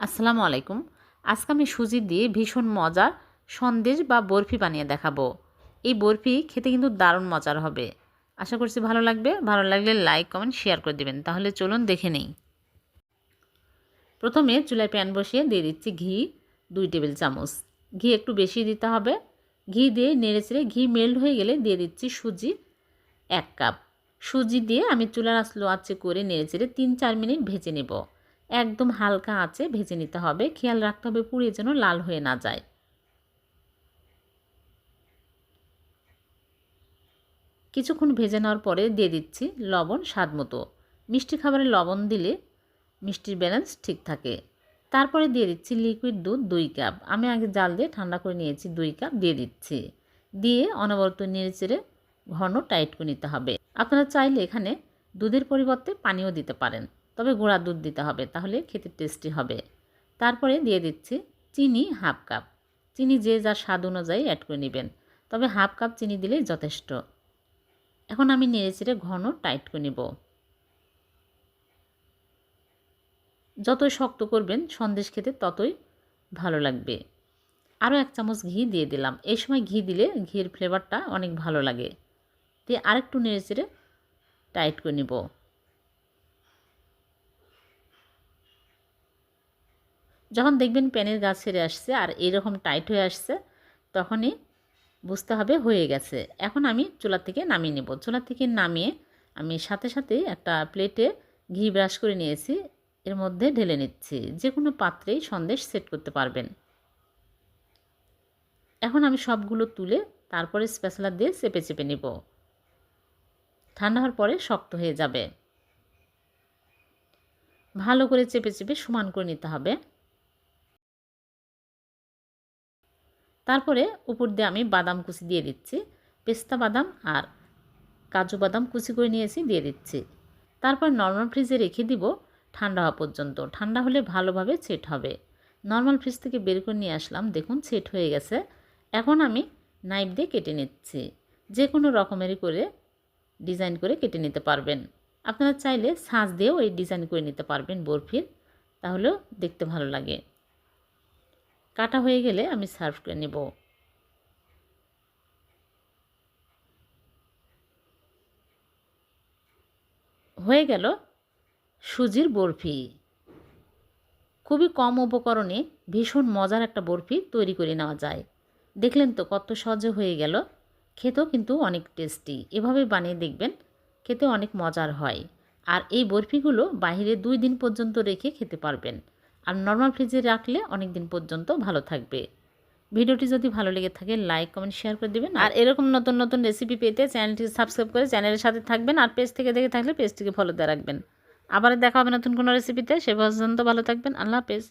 আসসালামু আলাইকুম। আজকে আমি সুজি দিয়ে ভীষণ মজার সন্দেশ বা বরফি বানিয়ে দেখাবো। এই বরফি খেতে কিন্তু দারুণ মজার হবে। আশা করছি ভালো লাগবে। ভালো লাগলে লাইক, কমেন্ট, শেয়ার করে দেবেন। তাহলে চলুন দেখে নেই। প্রথমে চুলায় প্যান বসিয়ে দিয়ে দিচ্ছি ঘি, দুই টেবিল চামচ। ঘি একটু বেশি দিতে হবে। ঘি দিয়ে নেড়ে চেড়ে ঘি মেল্ট হয়ে গেলে দিয়ে দিচ্ছি সুজি এক কাপ। সুজি দিয়ে আমি চুলার আসলো আঁচে করে নেড়ে চেড়ে তিন চার মিনিট ভেজে নেব। একদম হালকা আঁচে ভেজে নিতে হবে। খেয়াল রাখতে হবে পুড়িয়ে যেন লাল হয়ে না যায়। কিছুক্ষণ ভেজে নেওয়ার পরে দিয়ে দিচ্ছি লবণ, স্বাদ মতো। মিষ্টি খাবারে লবণ দিলে মিষ্টির ব্যালেন্স ঠিক থাকে। তারপরে দিয়ে দিচ্ছি লিকুইড দুধ দুই কাপ আমি আগে জাল দিয়ে ঠান্ডা করে নিয়েছি, দুই কাপ দিয়ে দিচ্ছি। দিয়ে অনবরত নেড়ে চেড়ে ঘন টাইট করে নিতে হবে। আপনারা চাইলে এখানে দুধের পরিবর্তে পানিও দিতে পারেন। তবে গুঁড়া দুধ দিতে হবে, তাহলে খেতে টেস্টি হবে। তারপরে দিয়ে দিচ্ছি চিনি হাফ কাপ। চিনি যে যার স্বাদ অনুযায়ী অ্যাড করে নেবেন, তবে হাফ কাপ চিনি দিলেই যথেষ্ট। এখন আমি নেড়ে চেড়ে ঘন টাইট করে নেব। যতই শক্ত করবেন সন্দেশ খেতে ততই ভালো লাগবে। আরও এক চামচ ঘি দিয়ে দিলাম। এই সময় ঘি দিলে ঘির ফ্লেভারটা অনেক ভালো লাগে। দিয়ে আরেকটু নেড়ে চেড়ে টাইট করে নেব। যখন দেখবেন প্যানের গাছ ছেড়ে আসছে আর এরকম টাইট হয়ে আসছে, তখনই বুঝতে হবে হয়ে গেছে। এখন আমি চুলা থেকে নামিয়ে নেব। চুলা থেকে নামিয়ে আমি সাথে সাথে একটা প্লেটে ঘি ব্রাশ করে নিয়েছি। এর মধ্যে ঢেলে নিচ্ছি। যে কোনো পাত্রেই সন্দেশ সেট করতে পারবেন। এখন আমি সবগুলো তুলে তারপরে স্পেশালার দিয়ে চেপে চেপে নেব। ঠান্ডা হওয়ার পরে শক্ত হয়ে যাবে। ভালো করে চেপে চেপে সমান করে নিতে হবে। তারপরে উপর দিয়ে আমি বাদাম কুচি দিয়ে দিচ্ছি, পেস্তা বাদাম আর কাজু বাদাম কুচি করে নিয়েছি, দিয়ে দিচ্ছি। তারপর নর্মাল ফ্রিজে রেখে দিব ঠান্ডা হওয়া পর্যন্ত। ঠান্ডা হলে ভালোভাবে সেট হবে। নর্মাল ফ্রিজ থেকে বের করে নিয়ে আসলাম, দেখুন সেট হয়ে গেছে। এখন আমি নাইফ দিয়ে কেটে নিচ্ছি। যে কোনো রকমেরই করে ডিজাইন করে কেটে নিতে পারবেন। আপনারা চাইলে সাজ দিয়েও এই ডিজাইন করে নিতে পারবেন বরফির। তাহলেও দেখতে ভালো লাগে। কাটা হয়ে গেলে আমি সার্ভ করে নেব। হয়ে গেল সুজির বরফি। খুবই কম উপকরণে ভীষণ মজার একটা বরফি তৈরি করে নেওয়া যায়। দেখলেন তো কত সহজে হয়ে গেল। খেতেও কিন্তু অনেক টেস্টি। এভাবে বানিয়ে দেখবেন, খেতে অনেক মজার হয়। আর এই বরফিগুলো বাইরে দুই দিন পর্যন্ত রেখে খেতে পারবেন। আর নর্মাল ফ্রিজে রাখলে অনেক দিন পর্যন্ত ভালো থাকবে। ভিডিওটি যদি ভালো লেগে থাকে লাইক কমেন্ট শেয়ার করে দেবেন। আর এরকম নতুন নতুন রেসিপি পেতে চ্যানেলটি সাবস্ক্রাইব করে চ্যানেলের সাথে থাকবেন আর পেজ থেকে দেখে থাকলে পেজটিকে ফলো দিয়ে রাখবেন। আবার দেখা হবে নতুন কোনো রেসিপিতে সে পর্যন্ত ভালো থাকবেন। আল্লাহ হাফেজ।